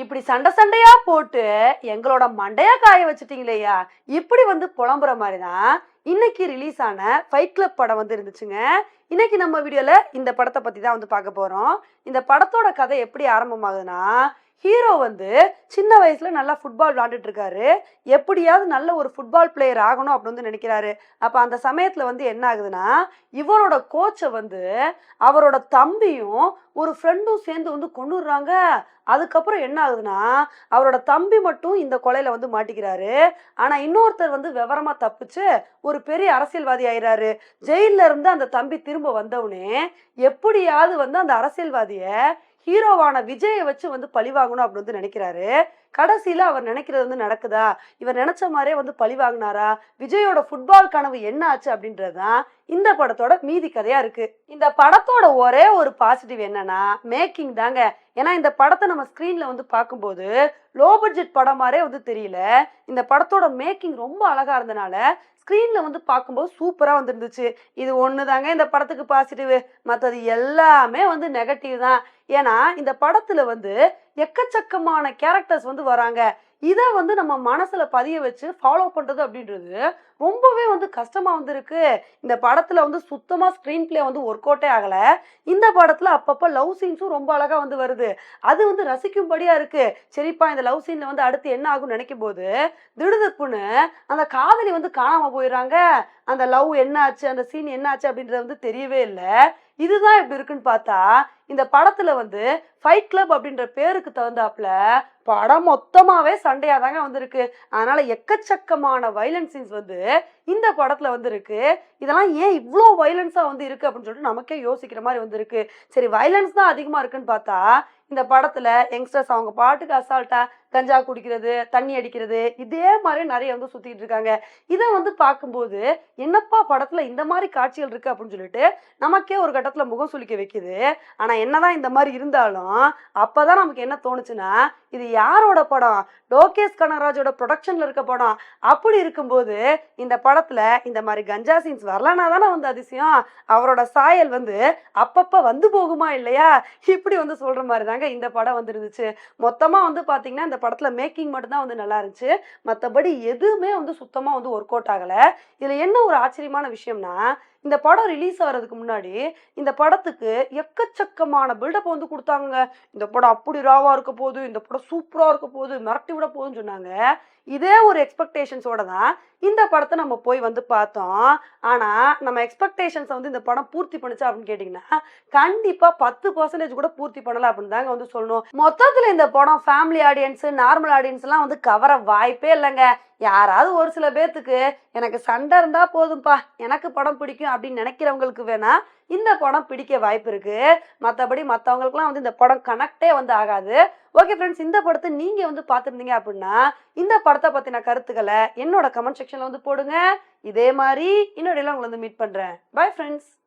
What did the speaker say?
இப்படி சண்டை சண்டையா போட்டு எங்களோட மண்டையா காய வச்சுட்டீங்களேயா? இப்படி வந்து புலம்புற மாதிரி தான் இன்னைக்கு ரிலீஸ் ஆன ஃபைட் கிளப் படம் வந்து இருந்துச்சுங்க. இன்னைக்கு நம்ம வீடியோல இந்த படத்தை பத்தி தான் வந்து பார்க்க போறோம். இந்த படத்தோட கதை எப்படி ஆரம்பமாகுதுன்னா ஹீரோ வந்து சின்ன வயசுல நல்லா ஃபுட்பால் விளாண்டுட்டு இருக்காரு எப்படியாவது நல்ல ஒரு ஃபுட்பால் பிளேயர் ஆகணும் அப்படின்னு வந்து நினைக்கிறாரு. அப்ப அந்த சமயத்துல வந்து என்ன ஆகுதுன்னா இவரோட கோச்சை வந்து அவரோட தம்பியும் ஒரு ஃப்ரெண்டும் சேர்ந்து வந்து கொண்டுடுறாங்க அதுக்கப்புறம் என்ன ஆகுதுன்னா அவரோட தம்பி மட்டும் இந்த கொலையில வந்து மாட்டிக்கிறாரு. ஆனா இன்னொருத்தர் வந்து விவரமா தப்பிச்சு ஒரு பெரிய அரசியல்வாதி ஆயிறாரு. ஜெயில இருந்து அந்த தம்பி திரும்ப வந்தவுடனே எப்படியாவது வந்து அந்த அரசியல்வாதிய ஹீரோவான விஜயை வச்சு வந்து பழி வாங்கணும் அப்படின்னு வந்து நினைக்கிறாரு. கடைசியில் அவர் நினைக்கிறது வந்து நடக்குதா? இவர் நினைச்ச மாதிரியே வந்து பழி வாங்கினாரா? விஜயோட ஃபுட்பால் கனவு என்ன ஆச்சு அப்படின்றதுதான் இந்த படத்தோட மீதி கதையா இருக்கு. இந்த படத்தோட ஒரே ஒரு பாசிட்டிவ் என்னன்னா மேக்கிங் தாங்க. ஏன்னா இந்த படத்தை நம்ம ஸ்க்ரீன்ல வந்து பார்க்கும்போது லோ பட்ஜெட் படம் மாதிரியே வந்து தெரியல. இந்த படத்தோட மேக்கிங் ரொம்ப அழகா இருந்தனால ஸ்க்ரீனில் வந்து பார்க்கும்போது சூப்பராக வந்துருந்துச்சு. இது ஒன்று தாங்க இந்த படத்துக்கு பாசிட்டிவ் மற்றது எல்லாமே வந்து நெகட்டிவ் தான். ஏன்னா இந்த படத்தில் வந்து எக்கச்சக்கமான கேரக்டர்ஸ் வந்து வராங்க. இதை வந்து நம்ம மனசில் பதிய வச்சு ஃபாலோ பண்ணுறது அப்படின்றது ரொம்பவே வந்து கஷ்டமாக வந்துருக்கு இந்த படத்தில் வந்து சுத்தமாக ஸ்க்ரீன் பிளே வந்து ஒர்க் அவுட்டே ஆகலை. இந்த படத்தில் அப்பப்போ லவ் சீன்ஸும் ரொம்ப அழகாக வந்து வருது. அது வந்து ரசிக்கும்படியாக இருக்குது சரிப்பா இந்த லவ் சீனில் வந்து அடுத்து என்ன ஆகும்னு நினைக்கும் போது திடுதுப்புன்னு அந்த காதலி வந்து காணாமல் போயிடுறாங்க. அந்த லவ் என்ன ஆச்சு அந்த சீன் என்ன ஆச்சு அப்படின்றது வந்து தெரியவே இல்லை. இதுதான் இப்படி இருக்குன்னு பார்த்தா இந்த படத்துல வந்து ஃபைட் கிளப் அப்படின்ற பேருக்கு தகுந்தாப்புல படம் மொத்தமாவே சண்டையா தாங்க வந்திருக்கு. அதனால எக்கச்சக்கமான வைலன்ஸ் சீன்ஸ் வந்து இந்த படத்துல வந்திருக்கு. இதெல்லாம் ஏன் இவ்வளோ வைலன்ஸா வந்து இருக்கு அப்படின்னு சொல்லிட்டு நமக்கே யோசிக்கிற மாதிரி வந்திருக்கு. சரி வைலன்ஸ் தான் அதிகமா இருக்குன்னு பார்த்தா இந்த படத்துல யங்ஸ்டர்ஸ் அவங்க பாட்டுக்கு அசால்ட்டா கஞ்சா குடிக்கிறது தண்ணி அடிக்கிறது இதே மாதிரி நிறைய வந்து சுத்திட்டு இருக்காங்க. இதை வந்து பார்க்கும்போது என்னப்பா படத்துல இந்த மாதிரி காட்சிகள் இருக்கு அப்படின்னு சொல்லிட்டு நமக்கே ஒரு கட்டத்துல முகம் சுளிக்க வைக்குது. ஆனா என்னதான் இந்த மாதிரி இருந்தாலும் அப்பதான் நமக்கு என்ன தோணுச்சுன்னா இது யாரோட படம்? லோகேஷ் கனகராஜோட ப்ரொடக்ஷனில் இருக்க படம். அப்படி இருக்கும்போது இந்த படத்தில் இந்த மாதிரி கஞ்சா சீன்ஸ் வரலனா தானே வந்து அதிசயம். அவரோட சாயல் வந்து அப்பப்போ வந்து போகுமா இல்லையா? இப்படி வந்து சொல்கிற மாதிரி தாங்க இந்த படம் வந்துருந்துச்சு. மொத்தமாக வந்து பார்த்தீங்கன்னா இந்த படத்தில் மேக்கிங் மட்டும்தான் வந்து நல்லா இருந்துச்சு. மற்றபடி எதுவுமே வந்து சுத்தமாக வந்து ஒர்க் அவுட் ஆகலை. இதில் என்ன ஒரு ஆச்சரியமான விஷயம்னா இந்த படம் ரிலீஸ் ஆகிறதுக்கு முன்னாடி இந்த படத்துக்கு எக்கச்சக்கமான பில்டப் வந்து கொடுத்தாங்க இந்த படம் அப்படி ராவா இருக்க போகுது இந்த படம் சூப்பரா இருக்க போகுது மிரட்டி விட போகுதுன்னு சொன்னாங்க. இதே ஒரு எக்ஸ்பெக்டேஷன்ஸோட தான் இந்த படத்தை நம்ம போய் வந்து பார்த்தோம். ஆனா நம்ம எக்ஸ்பெக்டேஷன்ஸை வந்து இந்த படம் பூர்த்தி பண்ணுச்சா அப்படின்னு கேட்டிங்கன்னா கண்டிப்பா பத்து பர்சன்டேஜ் கூட பூர்த்தி பண்ணல அப்படின்னு தாங்க வந்து சொல்லணும். மொத்தத்துல இந்த படம் ஃபேமிலி ஆடியன்ஸ் நார்மல் ஆடியன்ஸ் எல்லாம் வந்து கவர வாய்ப்பே இல்லைங்க. யாராவது ஒரு சில பேர்த்துக்கு எனக்கு சண்டை இருந்தா போதும்பா எனக்கு படம் பிடிக்கும் அப்படின்னு நினைக்கிறவங்களுக்கு வேணா இந்த படம் பிடிக்க வாய்ப்பு இருக்கு. மற்றபடி மற்றவங்களுக்குலாம் வந்து இந்த படம் படம் கனெக்டே வந்து ஆகாது. ஓகே ஃப்ரெண்ட்ஸ் இந்த படத்தை நீங்க வந்து பார்த்துருந்தீங்க அப்படின்னா இந்த படத்தை பத்தின கருத்துக்களை என்னோட கமெண்ட் செக்ஷன்ல வந்து போடுங்க. இதே மாதிரி இன்னொரு உங்களை வந்து மீட் பண்றேன். Bye friends